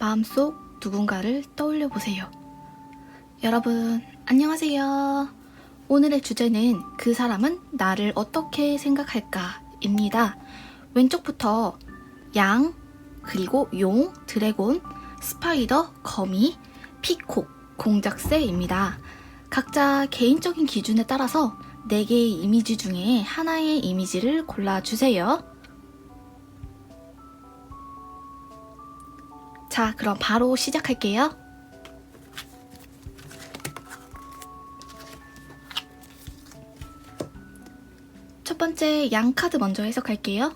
마음속 누군가를 떠올려 보세요. 여러분, 안녕하세요. 오늘의 주제는 그 사람은 나를 어떻게 생각할까? 입니다. 왼쪽부터 양, 그리고 용, 드래곤, 스파이더, 거미, 피콕, 공작새입니다. 각자 개인적인 기준에 따라서 4개의 이미지 중에 하나의 이미지를 골라주세요. 자, 그럼 바로 시작할게요. 첫 번째 양 카드 먼저 해석할게요.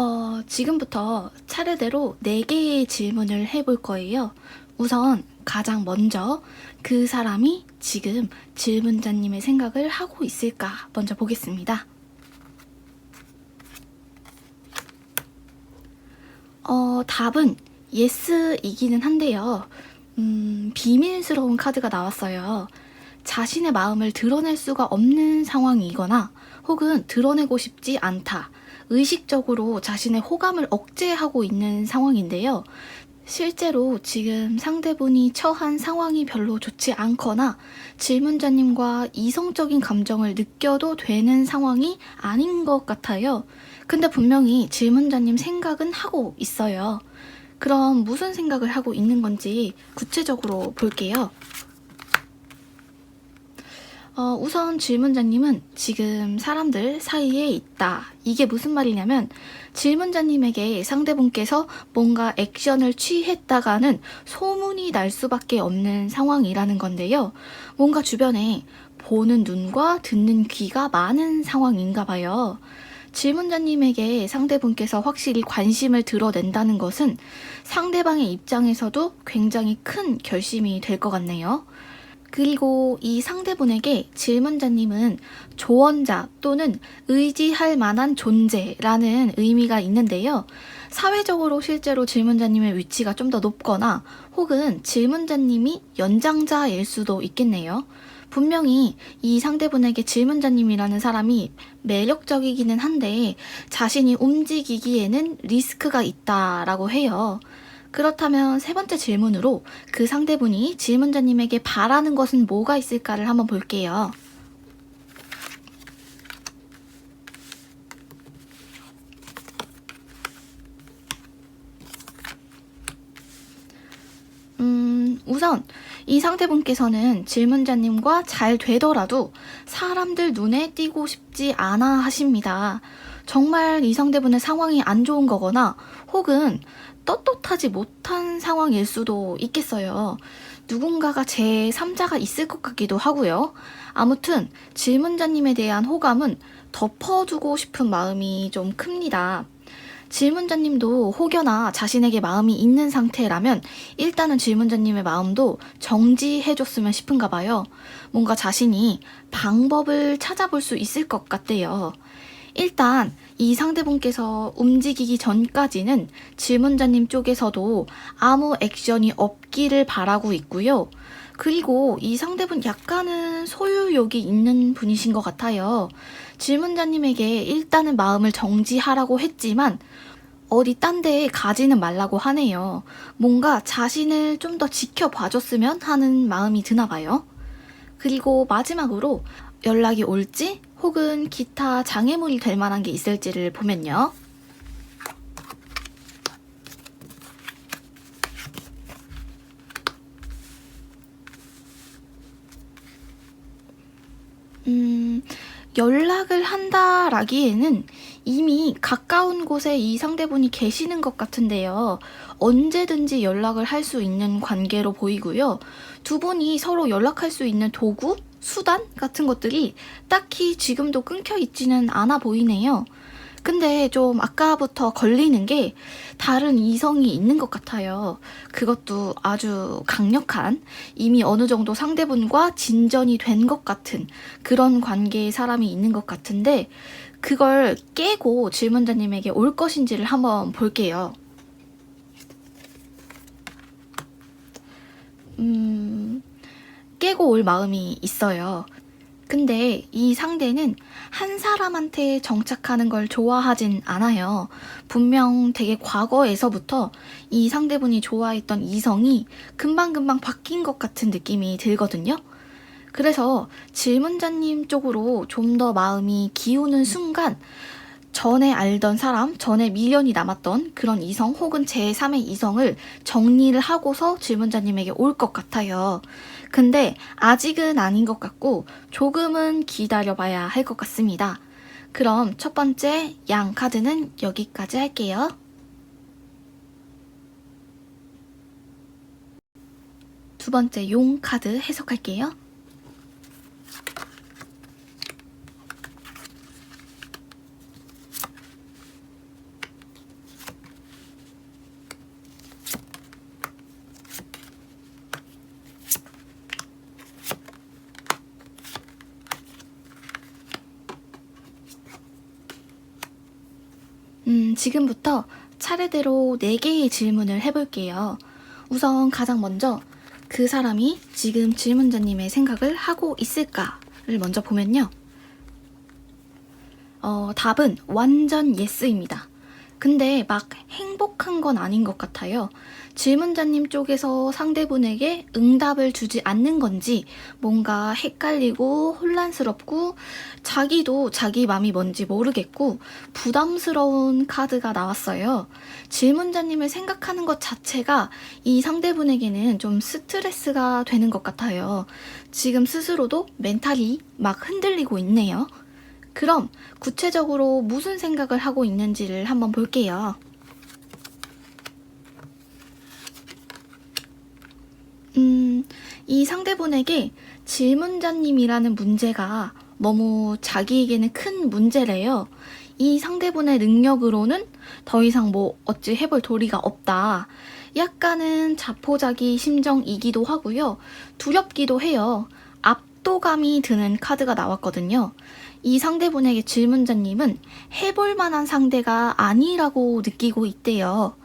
어, 지금부터 차례대로 4개의 질문을 해볼 거예요. 우선 가장 먼저 그 사람이 지금 질문자님의 생각을 하고 있을까 먼저 보겠습니다. 어, 답은 예스이기는 한데요. 음, 비밀스러운 카드가 나왔어요. 자신의 마음을 드러낼 수가 없는 상황이거나 혹은 드러내고 싶지 않다. 의식적으로 자신의 호감을 억제하고 있는 상황인데요. 실제로 지금 상대분이 처한 상황이 별로 좋지 않거나 질문자님과 이성적인 감정을 느껴도 되는 상황이 아닌 것 같아요. 근데 분명히 질문자님 생각은 하고 있어요. 그럼 무슨 생각을 하고 있는 건지 구체적으로 볼게요. 어, 우선 질문자님은 지금 사람들 사이에 있다. 이게 무슨 말이냐면 질문자님에게 상대분께서 뭔가 액션을 취했다가는 소문이 날 수밖에 없는 상황이라는 건데요. 뭔가 주변에 보는 눈과 듣는 귀가 많은 상황인가 봐요. 질문자님에게 상대분께서 확실히 관심을 드러낸다는 것은 상대방의 입장에서도 굉장히 큰 결심이 될 것 같네요. 그리고 이 상대분에게 질문자님은 조언자 또는 의지할 만한 존재라는 의미가 있는데요. 사회적으로 실제로 질문자님의 위치가 좀 더 높거나 혹은 질문자님이 연장자일 수도 있겠네요. 분명히 이 상대분에게 질문자님이라는 사람이 매력적이기는 한데 자신이 움직이기에는 리스크가 있다라고 해요. 그렇다면 세 번째 질문으로 그 상대분이 질문자님에게 바라는 것은 뭐가 있을까를 한번 볼게요. 음, 우선 이 상대분께서는 질문자님과 잘 되더라도 사람들 눈에 띄고 싶지 않아 하십니다. 정말 이 상대분의 상황이 안 좋은 거거나 혹은 떳떳하지 못한 상황일 수도 있겠어요. 누군가가 제 3자가 있을 것 같기도 하고요. 아무튼 질문자님에 대한 호감은 덮어두고 싶은 마음이 좀 큽니다. 질문자님도 혹여나 자신에게 마음이 있는 상태라면 일단은 질문자님의 마음도 정지해줬으면 싶은가 봐요. 뭔가 자신이 방법을 찾아볼 수 있을 것 같대요. 일단 이 상대분께서 움직이기 전까지는 질문자님 쪽에서도 아무 액션이 없기를 바라고 있고요. 그리고 이 상대분 약간은 소유욕이 있는 분이신 것 같아요. 질문자님에게 일단은 마음을 정지하라고 했지만 어디 딴 데에 가지는 말라고 하네요. 뭔가 자신을 좀 더 지켜봐줬으면 하는 마음이 드나 봐요. 그리고 마지막으로 연락이 올지 혹은 기타 장애물이 될 만한 게 있을지를 보면요. 음, 연락을 한다라기에는 이미 가까운 곳에 이 상대분이 계시는 것 같은데요. 언제든지 연락을 할 수 있는 관계로 보이고요. 두 분이 서로 연락할 수 있는 도구, 수단 같은 것들이 딱히 지금도 끊겨 있지는 않아 보이네요. 근데 좀 아까부터 걸리는 게 다른 이성이 있는 것 같아요. 그것도 아주 강력한 이미 어느 정도 상대분과 진전이 된 것 같은 그런 관계의 사람이 있는 것 같은데 그걸 깨고 질문자님에게 올 것인지를 한번 볼게요. 음, 깨고 올 마음이 있어요. 근데 이 상대는 한 사람한테 정착하는 걸 좋아하진 않아요. 분명 되게 과거에서부터 이 상대분이 좋아했던 이성이 금방금방 바뀐 것 같은 느낌이 들거든요. 그래서 질문자님 쪽으로 좀 더 마음이 기우는 순간 전에 알던 사람, 전에 미련이 남았던 그런 이성 혹은 제3의 이성을 정리를 하고서 질문자님에게 올 것 같아요. 근데 아직은 아닌 것 같고 조금은 기다려봐야 할 것 같습니다. 그럼 첫 번째 양 카드는 여기까지 할게요. 두 번째 용 카드 해석할게요. 음, 지금부터 차례대로 4개의 질문을 해볼게요. 우선 가장 먼저 그 사람이 지금 질문자님의 생각을 하고 있을까를 먼저 보면요. 어, 답은 완전 예스입니다. 근데 막 행복한 건 아닌 것 같아요. 질문자님 쪽에서 상대분에게 응답을 주지 않는 건지 뭔가 헷갈리고 혼란스럽고 자기도 자기 맘이 뭔지 모르겠고 부담스러운 카드가 나왔어요. 질문자님을 생각하는 것 자체가 이 상대분에게는 좀 스트레스가 되는 것 같아요. 지금 스스로도 멘탈이 막 흔들리고 있네요. 그럼 구체적으로 무슨 생각을 하고 있는지를 한번 볼게요. 음, 이 상대분에게 질문자님이라는 문제가 너무 자기에게는 큰 문제래요. 이 상대분의 능력으로는 더 이상 뭐 어찌 해볼 도리가 없다. 약간은 자포자기 심정이기도 하고요. 두렵기도 해요. 압도감이 드는 카드가 나왔거든요. 이 상대분에게 질문자님은 해볼 만한 상대가 아니라고 느끼고 있대요.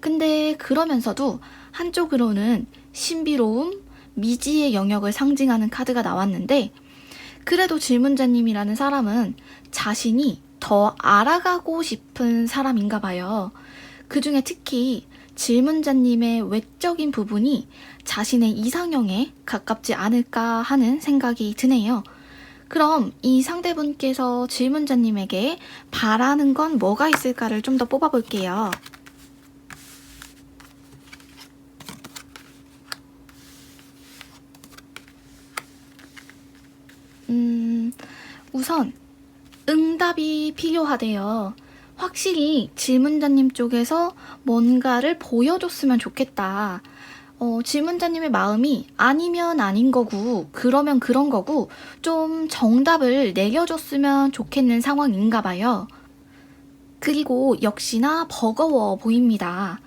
근데 그러면서도 한쪽으로는 신비로움, 미지의 영역을 상징하는 카드가 나왔는데, 그래도 질문자님이라는 사람은 자신이 더 알아가고 싶은 사람인가 봐요. 그 중에 특히 질문자님의 외적인 부분이 자신의 이상형에 가깝지 않을까 하는 생각이 드네요. 그럼 이 상대분께서 질문자님에게 바라는 건 뭐가 있을까를 좀 더 뽑아볼게요. 음, 우선 응답이 필요하대요. 확실히 질문자님 쪽에서 뭔가를 보여줬으면 좋겠다. 어, 질문자님의 마음이 아니면 아닌 거고, 그러면 그런 거고, 좀 정답을 내려줬으면 좋겠는 상황인가 봐요. 그리고 역시나 버거워 보입니다.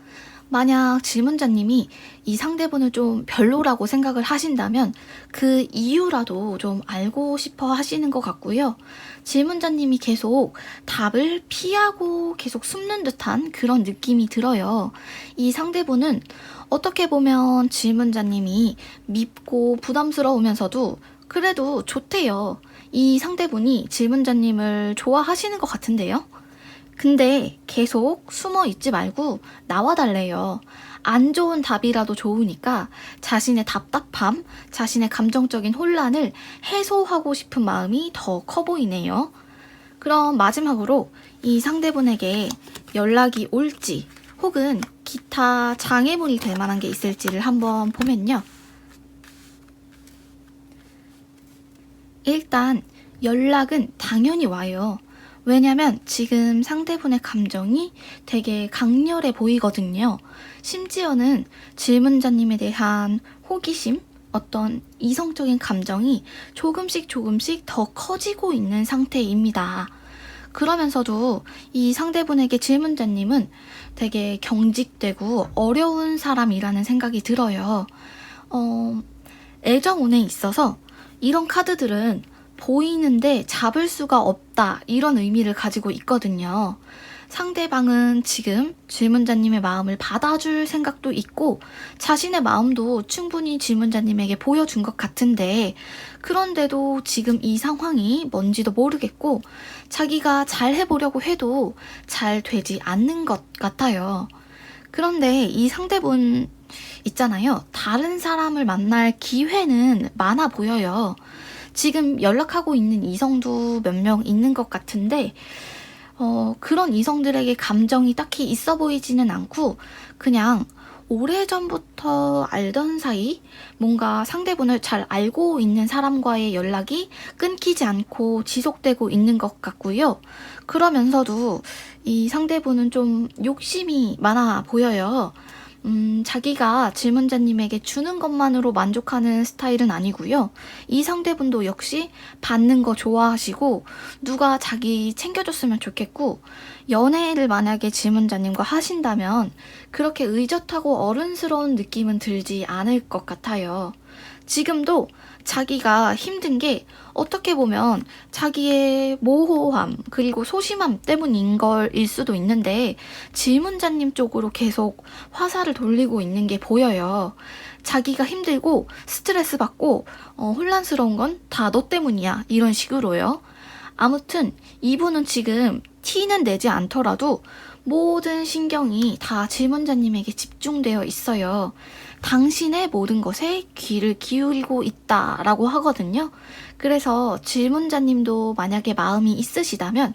만약 질문자님이 이 상대분을 좀 별로라고 생각을 하신다면 그 이유라도 좀 알고 싶어 하시는 것 같고요. 질문자님이 계속 답을 피하고 계속 숨는 듯한 그런 느낌이 들어요. 이 상대분은 어떻게 보면 질문자님이 밉고 부담스러우면서도 그래도 좋대요. 이 상대분이 질문자님을 좋아하시는 것 같은데요. 근데 계속 숨어 있지 말고 나와달래요. 안 좋은 답이라도 좋으니까 자신의 답답함, 자신의 감정적인 혼란을 해소하고 싶은 마음이 더 커 보이네요. 그럼 마지막으로 이 상대분에게 연락이 올지 혹은 기타 장애물이 될 만한 게 있을지를 한번 보면요. 일단 연락은 당연히 와요. 왜냐면 지금 상대분의 감정이 되게 강렬해 보이거든요. 심지어는 질문자님에 대한 호기심, 어떤 이성적인 감정이 조금씩 조금씩 더 커지고 있는 상태입니다. 그러면서도 이 상대분에게 질문자님은 되게 경직되고 어려운 사람이라는 생각이 들어요. 어, 애정운에 있어서 이런 카드들은 보이는데 잡을 수가 없다 이런 의미를 가지고 있거든요. 상대방은 지금 질문자님의 마음을 받아줄 생각도 있고 자신의 마음도 충분히 질문자님에게 보여준 것 같은데 그런데도 지금 이 상황이 뭔지도 모르겠고 자기가 잘 해보려고 해도 잘 되지 않는 것 같아요. 그런데 이 상대분 있잖아요. 다른 사람을 만날 기회는 많아 보여요. 지금 연락하고 있는 이성도 몇 명 있는 것 같은데, 어, 그런 이성들에게 감정이 딱히 있어 보이지는 않고, 그냥 오래전부터 알던 사이, 뭔가 상대분을 잘 알고 있는 사람과의 연락이 끊기지 않고 지속되고 있는 것 같고요. 그러면서도 이 상대분은 좀 욕심이 많아 보여요. 음, 자기가 질문자님에게 주는 것만으로 만족하는 스타일은 아니고요. 이 상대분도 역시 받는 거 좋아하시고 누가 자기 챙겨줬으면 좋겠고 연애를 만약에 질문자님과 하신다면 그렇게 의젓하고 어른스러운 느낌은 들지 않을 것 같아요. 지금도 자기가 힘든 게 어떻게 보면 자기의 모호함 그리고 소심함 때문인 걸일 수도 있는데 질문자님 쪽으로 계속 화살을 돌리고 있는 게 보여요. 자기가 힘들고 스트레스 받고 어, 혼란스러운 건 다 너 때문이야 이런 식으로요. 아무튼 이분은 지금 티는 내지 않더라도 모든 신경이 다 질문자님에게 집중되어 있어요. 당신의 모든 것에 귀를 기울이고 있다 라고 하거든요. 그래서 질문자님도 만약에 마음이 있으시다면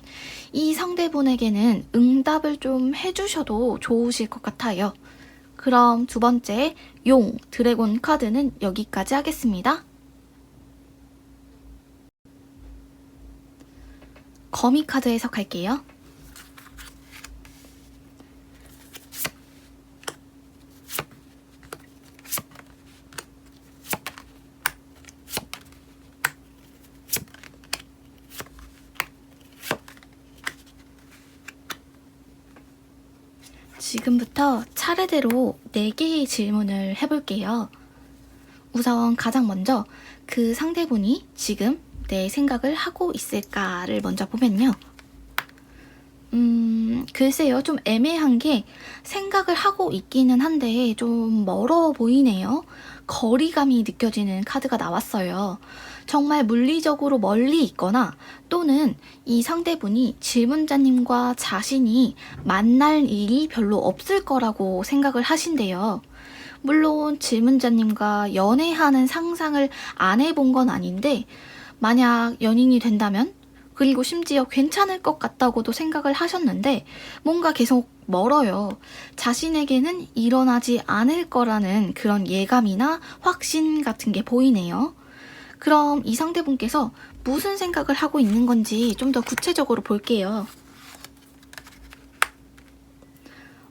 이 상대분에게는 응답을 좀 해주셔도 좋으실 것 같아요. 그럼 두 번째 용 드래곤 카드는 여기까지 하겠습니다. 거미 카드 해석할게요. 지금부터 차례대로 4개의 질문을 해볼게요. 우선 가장 먼저 그 상대분이 지금 내 생각을 하고 있을까를 먼저 보면요. 음, 글쎄요. 좀 애매한 게 생각을 하고 있기는 한데 좀 멀어 보이네요. 거리감이 느껴지는 카드가 나왔어요. 정말 물리적으로 멀리 있거나 또는 이 상대분이 질문자님과 자신이 만날 일이 별로 없을 거라고 생각을 하신대요. 물론 질문자님과 연애하는 상상을 안 해본 건 아닌데 만약 연인이 된다면 그리고 심지어 괜찮을 것 같다고도 생각을 하셨는데 뭔가 계속 멀어요. 자신에게는 일어나지 않을 거라는 그런 예감이나 확신 같은 게 보이네요. 그럼 이 상대분께서 무슨 생각을 하고 있는 건지 좀 더 구체적으로 볼게요.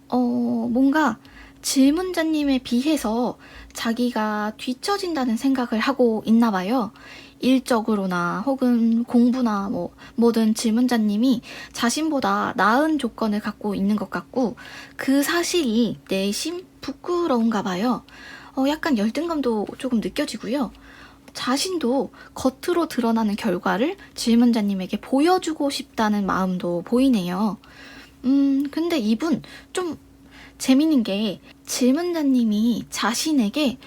어, 뭔가 질문자님에 비해서 자기가 뒤처진다는 생각을 하고 있나 봐요. 일적으로나 혹은 공부나 뭐 뭐든 질문자님이 자신보다 나은 조건을 갖고 있는 것 같고 그 사실이 내심 부끄러운가 봐요. 어, 약간 열등감도 조금 느껴지고요. 자신도 겉으로 드러나는 결과를 질문자님에게 보여주고 싶다는 마음도 보이네요. 음, 근데 이분 좀 재밌는 게 질문자님이 자신에게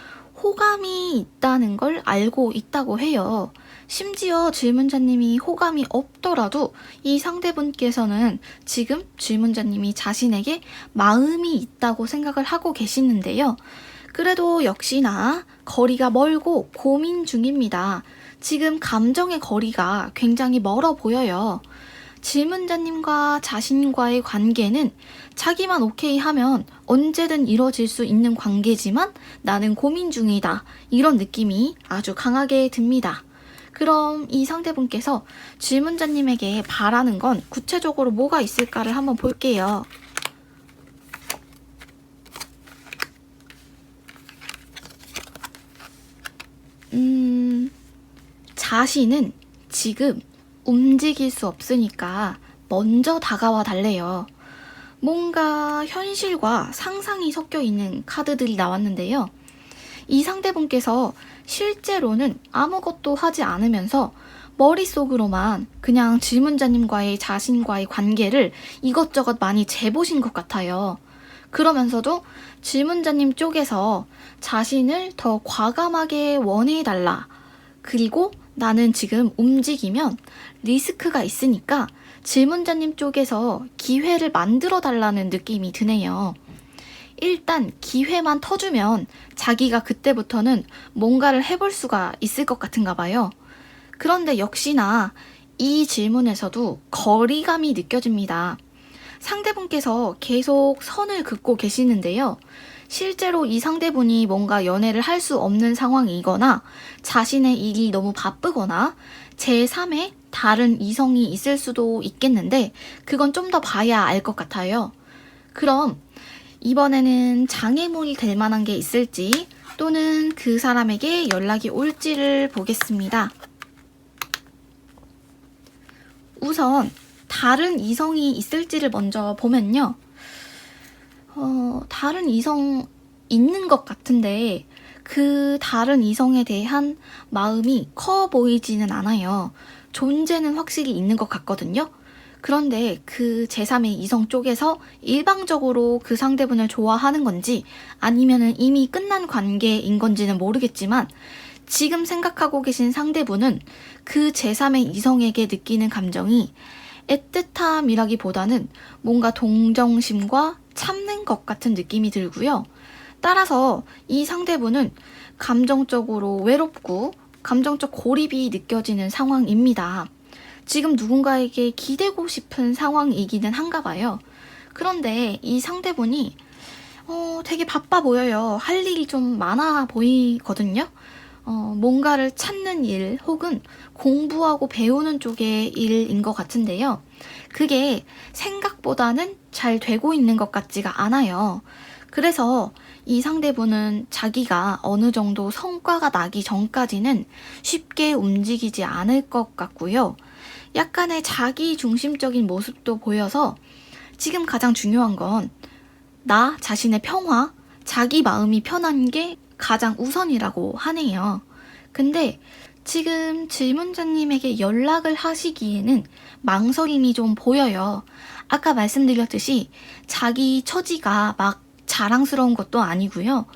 호감이 있다는 걸 알고 있다고 해요. 심지어 질문자님이 호감이 없더라도 이 상대분께서는 지금 질문자님이 자신에게 마음이 있다고 생각을 하고 계시는데요. 그래도 역시나 거리가 멀고 고민 중입니다. 지금 감정의 거리가 굉장히 멀어 보여요. 질문자님과 자신과의 관계는 자기만 오케이 하면 언제든 이뤄질 수 있는 관계지만 나는 고민 중이다. 이런 느낌이 아주 강하게 듭니다. 그럼 이 상대분께서 질문자님에게 바라는 건 구체적으로 뭐가 있을까를 한번 볼게요. 음, 자신은 지금 움직일 수 없으니까 먼저 다가와 달래요. 뭔가 현실과 상상이 섞여 있는 카드들이 나왔는데요. 이 상대분께서 실제로는 아무것도 하지 않으면서 머릿속으로만 그냥 질문자님과의 자신과의 관계를 이것저것 많이 재보신 것 같아요. 그러면서도 질문자님 쪽에서 자신을 더 과감하게 원해달라. 그리고 나는 지금 움직이면 리스크가 있으니까 질문자님 쪽에서 기회를 만들어 달라는 느낌이 드네요. 일단 기회만 터주면 자기가 그때부터는 뭔가를 해볼 수가 있을 것 같은가 봐요. 그런데 역시나 이 질문에서도 거리감이 느껴집니다. 상대분께서 계속 선을 긋고 계시는데요. 실제로 이 상대분이 뭔가 연애를 할 수 없는 상황이거나 자신의 일이 너무 바쁘거나 제3의 다른 이성이 있을 수도 있겠는데 그건 좀 더 봐야 알 것 같아요. 그럼 이번에는 장애물이 될 만한 게 있을지 또는 그 사람에게 연락이 올지를 보겠습니다. 우선 다른 이성이 있을지를 먼저 보면요. 어, 다른 이성 있는 것 같은데 그 다른 이성에 대한 마음이 커 보이지는 않아요. 존재는 확실히 있는 것 같거든요. 그런데 그 제3의 이성 쪽에서 일방적으로 그 상대분을 좋아하는 건지 아니면은 이미 끝난 관계인 건지는 모르겠지만 지금 생각하고 계신 상대분은 그 제3의 이성에게 느끼는 감정이 애틋함이라기보다는 뭔가 동정심과 참는 것 같은 느낌이 들고요. 따라서 이 상대분은 감정적으로 외롭고 감정적 고립이 느껴지는 상황입니다. 지금 누군가에게 기대고 싶은 상황이기는 한가 봐요. 그런데 이 상대분이 어, 되게 바빠 보여요. 할 일이 좀 많아 보이거든요. 어, 뭔가를 찾는 일 혹은 공부하고 배우는 쪽의 일인 것 같은데요. 그게 생각보다는 잘 되고 있는 것 같지가 않아요. 그래서 이 상대분은 자기가 어느 정도 성과가 나기 전까지는 쉽게 움직이지 않을 것 같고요. 약간의 자기 중심적인 모습도 보여서 지금 가장 중요한 건 나 자신의 평화, 자기 마음이 편한 게 가장 우선이라고 하네요. 근데 지금 질문자님에게 연락을 하시기에는 망설임이 좀 보여요. 아까 말씀드렸듯이 자기 처지가 막 자랑스러운 것도 아니고요.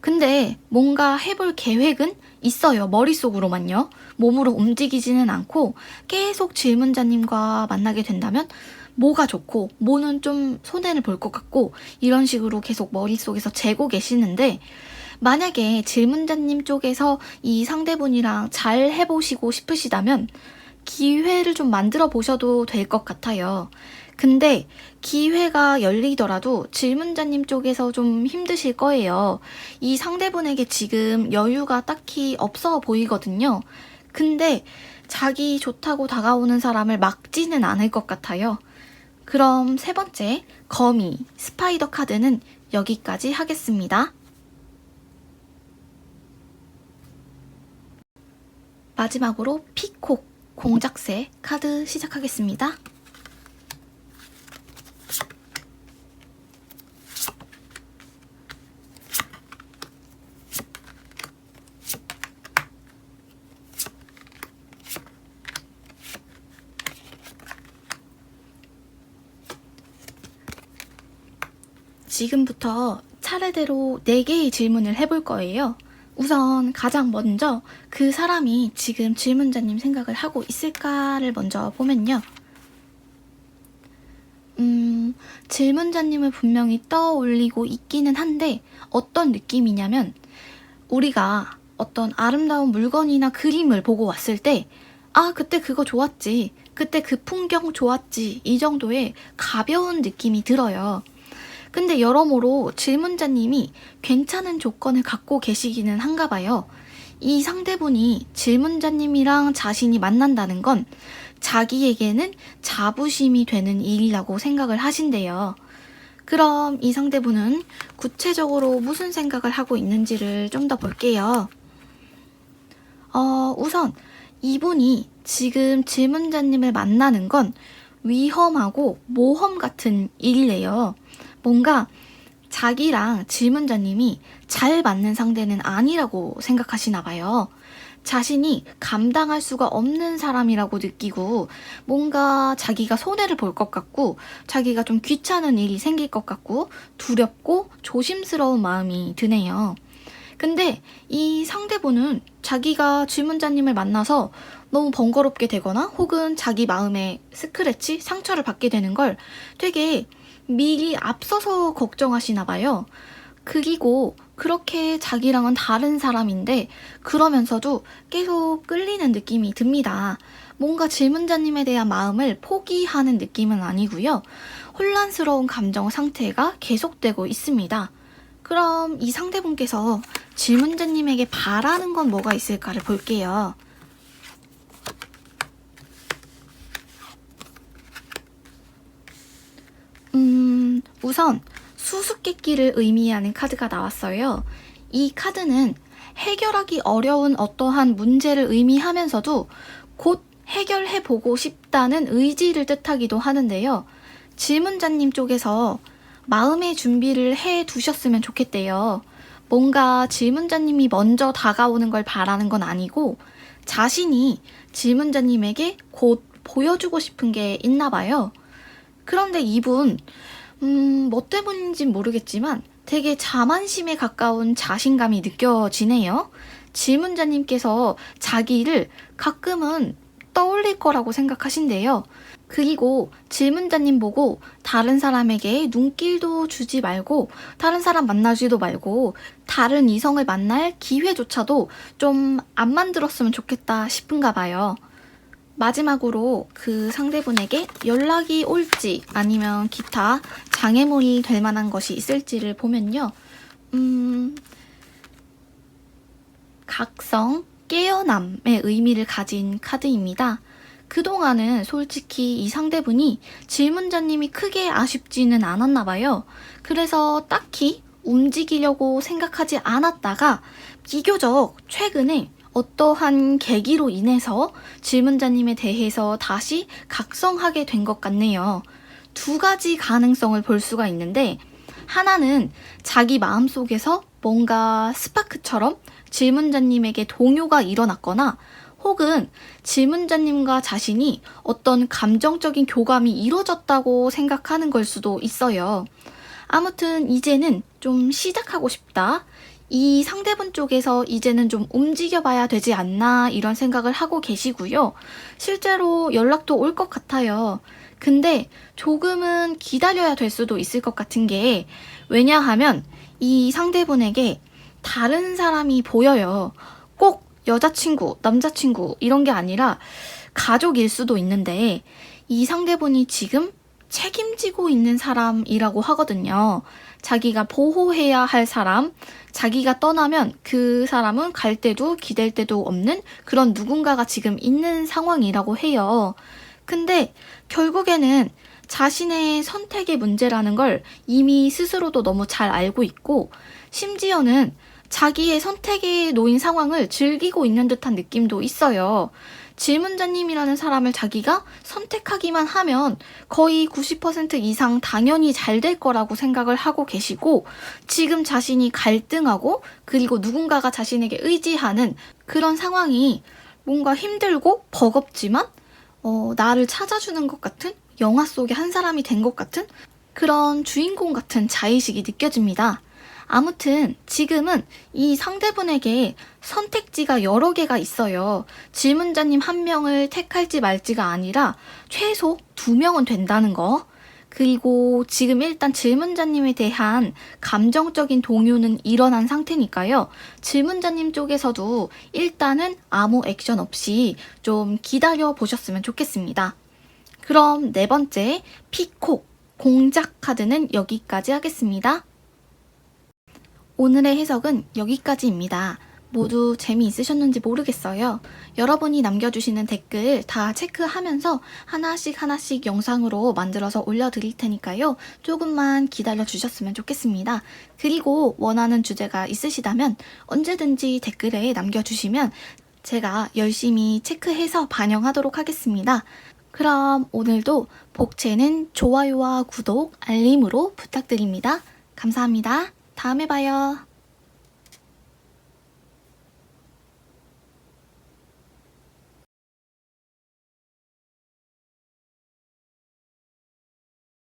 근데 뭔가 해볼 계획은 있어요. 머릿속으로만요. 몸으로 움직이지는 않고 계속 질문자님과 만나게 된다면 뭐가 좋고 뭐는 좀 손해를 볼 것 같고 이런 식으로 계속 머릿속에서 재고 계시는데 만약에 질문자님 쪽에서 이 상대분이랑 잘 해보시고 싶으시다면 기회를 좀 만들어 보셔도 될 것 같아요. 근데 기회가 열리더라도 질문자님 쪽에서 좀 힘드실 거예요. 이 상대분에게 지금 여유가 딱히 없어 보이거든요. 근데 자기 좋다고 다가오는 사람을 막지는 않을 것 같아요. 그럼 세 번째, 거미, 스파이더 카드는 여기까지 하겠습니다. 마지막으로 피콕, 공작새 카드 시작하겠습니다. 지금부터 차례대로 4개의 질문을 해볼 거예요. 우선 가장 먼저 그 사람이 지금 질문자님 생각을 하고 있을까를 먼저 보면요. 음, 질문자님을 분명히 떠올리고 있기는 한데 어떤 느낌이냐면 우리가 어떤 아름다운 물건이나 그림을 보고 왔을 때 아, 그때 그거 좋았지. 그때 그 풍경 좋았지. 이 정도의 가벼운 느낌이 들어요. 근데 여러모로 질문자님이 괜찮은 조건을 갖고 계시기는 한가 봐요. 이 상대분이 질문자님이랑 자신이 만난다는 건 자기에게는 자부심이 되는 일이라고 생각을 하신대요. 그럼 이 상대분은 구체적으로 무슨 생각을 하고 있는지를 좀 더 볼게요. 어, 우선 이분이 지금 질문자님을 만나는 건 위험하고 모험 같은 일이래요. 뭔가 자기랑 질문자님이 잘 맞는 상대는 아니라고 생각하시나 봐요. 자신이 감당할 수가 없는 사람이라고 느끼고 뭔가 자기가 손해를 볼 것 같고 자기가 좀 귀찮은 일이 생길 것 같고 두렵고 조심스러운 마음이 드네요. 근데 이 상대분은 자기가 질문자님을 만나서 너무 번거롭게 되거나 혹은 자기 마음에 스크래치, 상처를 받게 되는 걸 되게 미리 앞서서 걱정하시나 봐요. 그리고 그렇게 자기랑은 다른 사람인데 그러면서도 계속 끌리는 느낌이 듭니다. 뭔가 질문자님에 대한 마음을 포기하는 느낌은 아니고요. 혼란스러운 감정 상태가 계속되고 있습니다. 그럼 이 상대분께서 질문자님에게 바라는 건 뭐가 있을까를 볼게요. 음, 우선 수수께끼를 의미하는 카드가 나왔어요. 이 카드는 해결하기 어려운 어떠한 문제를 의미하면서도 곧 해결해 보고 싶다는 의지를 뜻하기도 하는데요. 질문자님 쪽에서 마음의 준비를 해 두셨으면 좋겠대요. 뭔가 질문자님이 먼저 다가오는 걸 바라는 건 아니고 자신이 질문자님에게 곧 보여주고 싶은 게 있나 봐요. 그런데 이분, 음, 뭐 때문인진 모르겠지만 되게 자만심에 가까운 자신감이 느껴지네요. 질문자님께서 자기를 가끔은 떠올릴 거라고 생각하신대요. 그리고 질문자님 보고 다른 사람에게 눈길도 주지 말고 다른 사람 만나지도 말고 다른 이성을 만날 기회조차도 좀 안 만들었으면 좋겠다 싶은가 봐요. 마지막으로 그 상대분에게 연락이 올지 아니면 기타 장애물이 될 만한 것이 있을지를 보면요. 음, 각성, 깨어남의 의미를 가진 카드입니다. 그동안은 솔직히 이 상대분이 질문자님이 크게 아쉽지는 않았나 봐요. 그래서 딱히 움직이려고 생각하지 않았다가 비교적 최근에 어떠한 계기로 인해서 질문자님에 대해서 다시 각성하게 된 것 같네요. 두 가지 가능성을 볼 수가 있는데, 하나는 자기 마음 속에서 뭔가 스파크처럼 질문자님에게 동요가 일어났거나, 혹은 질문자님과 자신이 어떤 감정적인 교감이 이루어졌다고 생각하는 걸 수도 있어요. 아무튼 이제는 좀 시작하고 싶다. 이 상대분 쪽에서 이제는 좀 움직여봐야 되지 않나 이런 생각을 하고 계시고요. 실제로 연락도 올 것 같아요. 근데 조금은 기다려야 될 수도 있을 것 같은 게 왜냐하면 이 상대분에게 다른 사람이 보여요. 꼭 여자친구, 남자친구 이런 게 아니라 가족일 수도 있는데 이 상대분이 지금 책임지고 있는 사람이라고 하거든요. 자기가 보호해야 할 사람, 자기가 떠나면 그 사람은 갈 때도 기댈 때도 없는 그런 누군가가 지금 있는 상황이라고 해요. 근데 결국에는 자신의 선택의 문제라는 걸 이미 스스로도 너무 잘 알고 있고, 심지어는 자기의 선택에 놓인 상황을 즐기고 있는 듯한 느낌도 있어요. 질문자님이라는 사람을 자기가 선택하기만 하면 거의 90% 이상 당연히 잘 될 거라고 생각을 하고 계시고 지금 자신이 갈등하고 그리고 누군가가 자신에게 의지하는 그런 상황이 뭔가 힘들고 버겁지만 어, 나를 찾아주는 것 같은 영화 속의 한 사람이 된 것 같은 그런 주인공 같은 자의식이 느껴집니다. 아무튼 지금은 이 상대분에게 선택지가 여러 개가 있어요. 질문자님 한 명을 택할지 말지가 아니라 최소 두 명은 된다는 거. 그리고 지금 일단 질문자님에 대한 감정적인 동요는 일어난 상태니까요. 질문자님 쪽에서도 일단은 아무 액션 없이 좀 기다려 보셨으면 좋겠습니다. 그럼 네 번째, 피콕, 공작 카드는 여기까지 하겠습니다. 오늘의 해석은 여기까지입니다. 모두 재미있으셨는지 모르겠어요. 여러분이 남겨주시는 댓글 다 체크하면서 하나씩 하나씩 영상으로 만들어서 올려드릴 테니까요. 조금만 기다려 주셨으면 좋겠습니다. 그리고 원하는 주제가 있으시다면 언제든지 댓글에 남겨주시면 제가 열심히 체크해서 반영하도록 하겠습니다. 그럼 오늘도 복채는 좋아요와 구독, 알림으로 부탁드립니다. 감사합니다. 다음에 봐요.